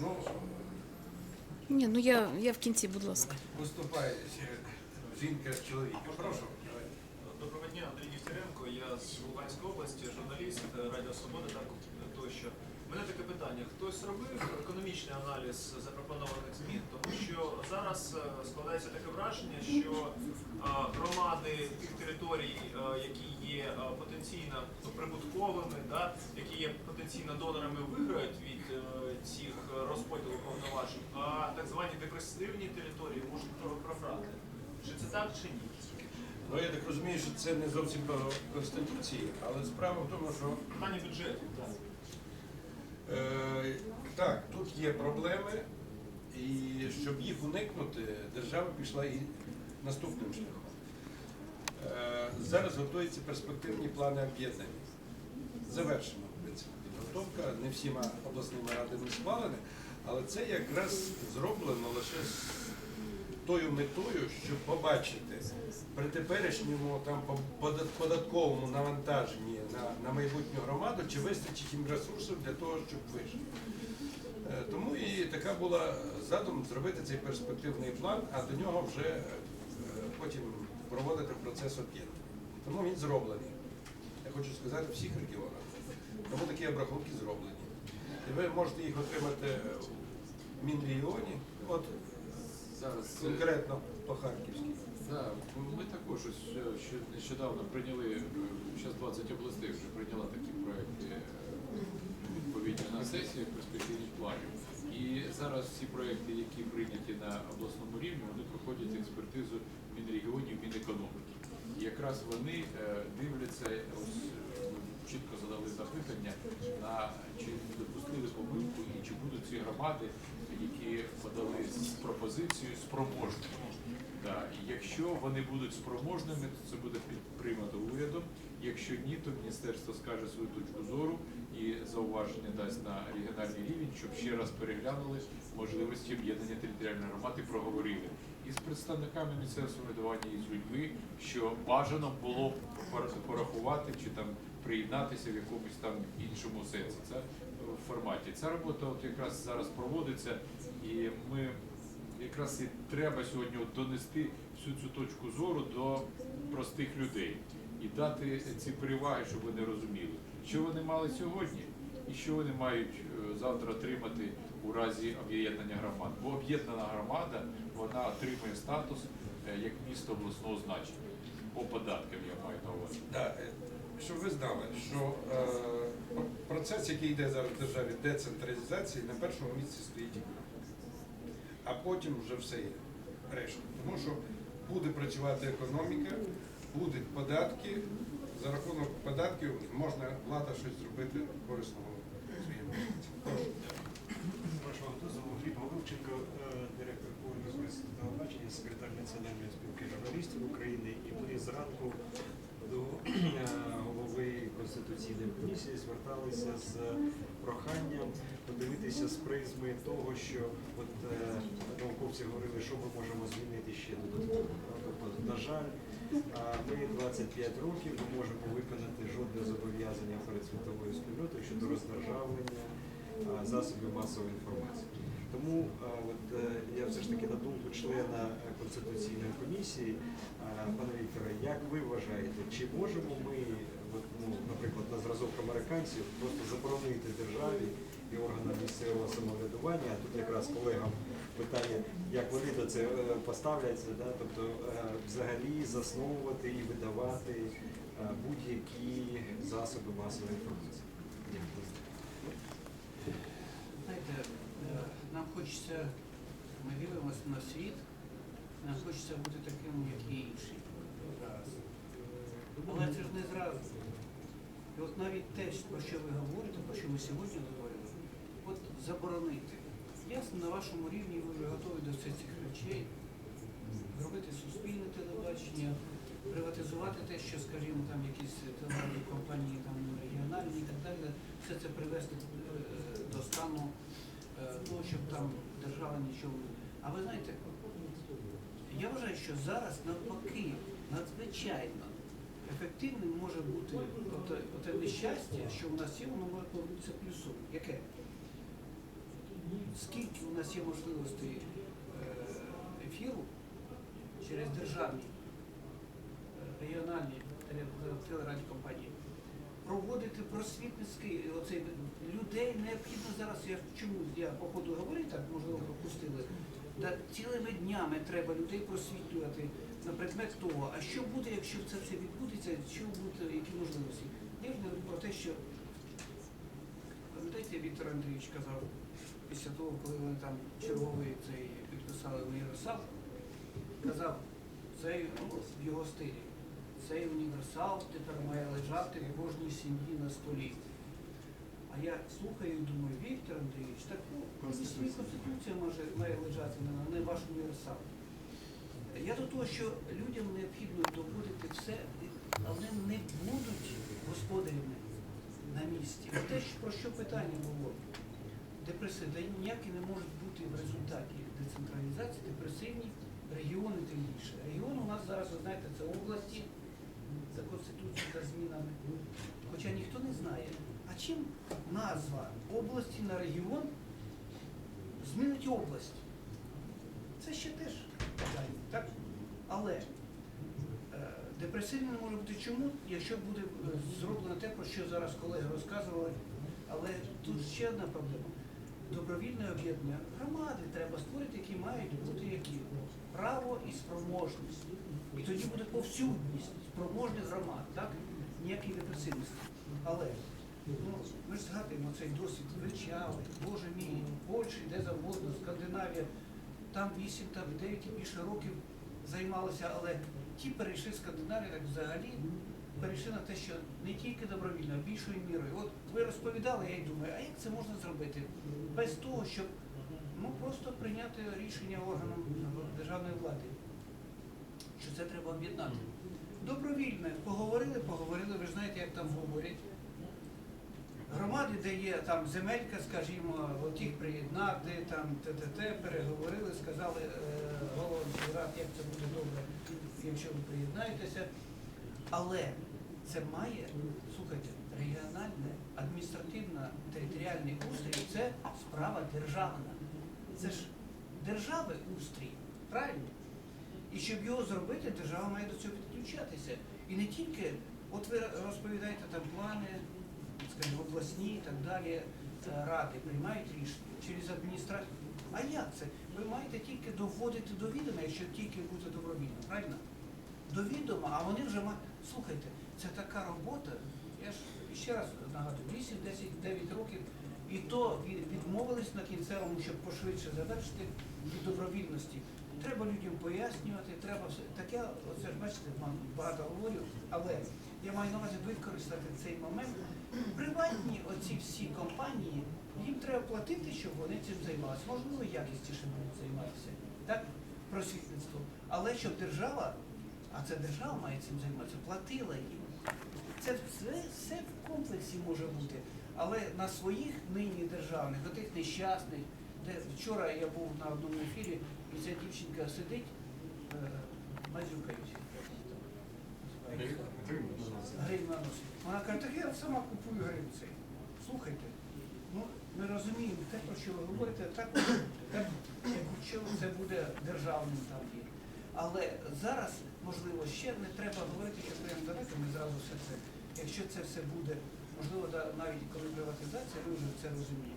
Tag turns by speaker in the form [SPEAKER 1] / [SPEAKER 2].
[SPEAKER 1] ну
[SPEAKER 2] Ні, ну я, я в кінці, будь ласка.
[SPEAKER 1] виступає ще жінка з чоловіком. Прошу.
[SPEAKER 3] Доброго дня, Андрій Ністеренко. Я з Луганської області, журналіст е, Радіо Свобода так тощо. У мене таке питання: хтось робив економічний аналіз запропонованих змін, що зараз е, складається таке враження, що е, громади тих територій, е, які є потенційно прибутковими, да, які є потенційно донорами, виграють від цих розподілу повноважень, а так звані депресивні території можуть програти. Чи це так чи ні?
[SPEAKER 1] Ну я так розумію, що це не зовсім по конституції, але справа в тому, що
[SPEAKER 3] Питання бюджету. Так.
[SPEAKER 1] Е, так, тут є проблеми, і щоб їх уникнути, держава пішла і наступним шляхом. Е, зараз готуються перспективні плани об'єднання. Завершена підготовка, не всіма обласними радами схвалені, але це якраз зроблено лише з тою метою, щоб побачити при теперішньому там податковому навантаженні на, на майбутню громаду, чи вистачить їм ресурсів для того, щоб вижити. Е, Тому і така була задум зробити цей перспективний план, а до нього вже е, потім проводити процес об'єднання. Тому він зроблений. Я хочу сказати, в всіх регіонах. Тому такі обрахунки зроблені. І ви можете їх отримати в Мінрегіоні, от
[SPEAKER 4] Зараз е,
[SPEAKER 1] конкретно по Харківській.
[SPEAKER 4] да, ми також ось нещодавно прийняли, зараз 20 областей вже прийняла такі проекти е, відповідні на сесії перспективних планів. І зараз всі проекти, які прийняті на обласному рівні, вони проходять експертизу Мінрегіонів, Мінекономіки. І якраз вони е, дивляться, ось е, чітко задали запитання, на чи допустили помилку і чи будуть ці громади, які подали з пропозицією спроможними. Да. Якщо вони будуть спроможними, то це буде підтримано урядом. Якщо ні, то міністерство скаже свою точку зору і зауваження дасть на регіональний рівень, щоб ще раз переглянули можливості об'єднання територіальної громади, проговорили і з представниками місцевого самоврядування, і з людьми, що бажано було порахувати чи там приєднатися в якомусь там іншому сенсі. Це в форматі. Ця робота от якраз зараз проводиться, і ми якраз і треба сьогодні донести всю цю точку зору до простих людей і дати ці переваги, щоб вони розуміли, що вони мали сьогодні і що вони мають е, завтра отримати у разі об'єднання громад. Бо об'єднана громада вона отримує статус е, як місто обласного значення по податкам, я маю на увазі.
[SPEAKER 1] Е, щоб ви знали, що е, процес, який йде зараз в державі децентралізації, на першому місці стоїть. А потім вже все є решта. Тому що буде працювати економіка, будуть податки. За рахунок податків можна влада щось зробити корисного своїм мешканцям. Прошу.
[SPEAKER 5] Гліб Головченко, е, директор Польського телебачення, секретар Національної спілки журналістів України. І ми зранку до Конституційної комісії зверталися з проханням подивитися з призми того, що от е, науковці говорили, що ми можемо змінити ще додатково. Тобто, на жаль, ми 25 років не можемо виконати жодне зобов'язання перед світовою спільнотою щодо роздержавлення засобів масової інформації. Тому от, е, я все ж таки на думку члена Конституційної комісії, пане Вікторе, як ви вважаєте, чи можемо ми, ну, наприклад, на зразок американців, просто заборонити державі і органам місцевого самоврядування, тут якраз колегам питання, як вони до це е, поставляться, да? тобто е, взагалі засновувати і видавати е, будь-які засоби масової інформації.
[SPEAKER 6] Знаєте, нам хочеться, ми дивимося на світ, нам хочеться бути таким, як і інші. Але це ж не зразу. І от навіть те, про що ви говорите, про що ми сьогодні говорили, от заборонити. Ясно, на вашому рівні ви вже готові до всіх цих речей, зробити суспільне телебачення, приватизувати те, що, скажімо, там якісь телерадіо компанії там регіональні і так далі, все це привести е, до стану е, того, щоб там держава нічого. не- А ви знаєте, я вважаю, що зараз навпаки надзвичайно ефективним може бути тобто, те нещастя, що в нас є, воно може повернутися плюсом. Яке? скільки у нас є можливостей е, ефіру через державні е, регіональні телерадіокомпанії, проводити просвітницький оцей людей необхідно зараз. Я чому я по говорю, так можливо пропустили. Да, цілими днями треба людей просвітлювати на предмет того, а що буде, якщо це все відбудеться, що буде, які можливості. Я ж говорю про те, що пам'ятаєте, Віктор Андрійович казав після того, коли вони там черговий цей підписали універсал, казав, цей ну, в його стилі. Цей універсал тепер має лежати в кожній сім'ї на столі. А я слухаю і думаю, Віктор Андрійович, так ну, і конституція може має лежати на не ваш універсал. Я до того, що людям необхідно доводити все, а вони не будуть господарями на місці. Те, про що питання було, депресивні, де ніякі не можуть бути в результаті децентралізації, депресивні регіони тим більше. Регіон у нас зараз, ви знаєте, це області за конституцією, за змінами. Хоча ніхто не знає, а чим назва області на регіон змінить область? Це ще теж питання, так? Але е, депресивно не може бути чому, якщо буде е, зроблено те, про що зараз колеги розказували. Але тут ще одна проблема. Добровільне об'єднання громади треба створити, які мають бути які право і спроможність. І тоді буде повсюдність спроможних громад, так? Ніякої депресивності. Але ну, ми ж згадуємо цей досвід вивчали, Боже мій, Польща, де завгодно, Скандинавія, там 8, там 9 і більше років займалися, але ті перейшли з Скандинавії так взагалі перейшли на те, що не тільки добровільно, а більшою мірою. От ви розповідали, я й думаю, а як це можна зробити? Без того, щоб ну, просто прийняти рішення органам державної влади, що це треба об'єднати. Добровільно, поговорили, поговорили, ви знаєте, як там говорять. Громади, де є там земелька, скажімо, от їх приєднати, там ТТТ, переговорили, сказали е, головам рад, як це буде добре, якщо ви приєднаєтеся. Але це має, слухайте, регіональне, адміністративна, територіальний устрій це справа державна. Це ж держави устрій, правильно? І щоб його зробити, держава має до цього підключатися. І не тільки, от ви розповідаєте там плани, скажімо, обласні і так далі, е, ради приймають рішення через адміністрацію. А як це? Ви маєте тільки доводити до відома, якщо тільки буде добровільно, правильно? До відома, а вони вже мають. Слухайте, це така робота. Я ж ще раз нагадую, 8, 10, 9 років. І то відмовились на кінцевому, щоб пошвидше завершити від добровільності. Треба людям пояснювати, треба все. Таке, оце ж бачите, багато говорю, але я маю на увазі використати цей момент. Приватні оці всі компанії, їм треба платити, щоб вони цим займалися. Можливо, якістіше будуть займатися. Так? Просвітництвом. Але щоб держава, а це держава має цим займатися, платила їм. Це все, все в комплексі може бути. Але на своїх нині державних, отих нещасних, де вчора я був на одному ефірі, і ця дівчинка сидить, е, мазюкають. Гривень на носі. Вона каже, так я сама купую гривень цей. Слухайте, ну ми розуміємо те, про що ви говорите, так, так якщо це буде державним там є. Але зараз, можливо, ще не треба говорити, що прямо давайте ми зразу все це. Якщо це все буде, можливо, навіть коли приватизація, ми вже це розуміємо.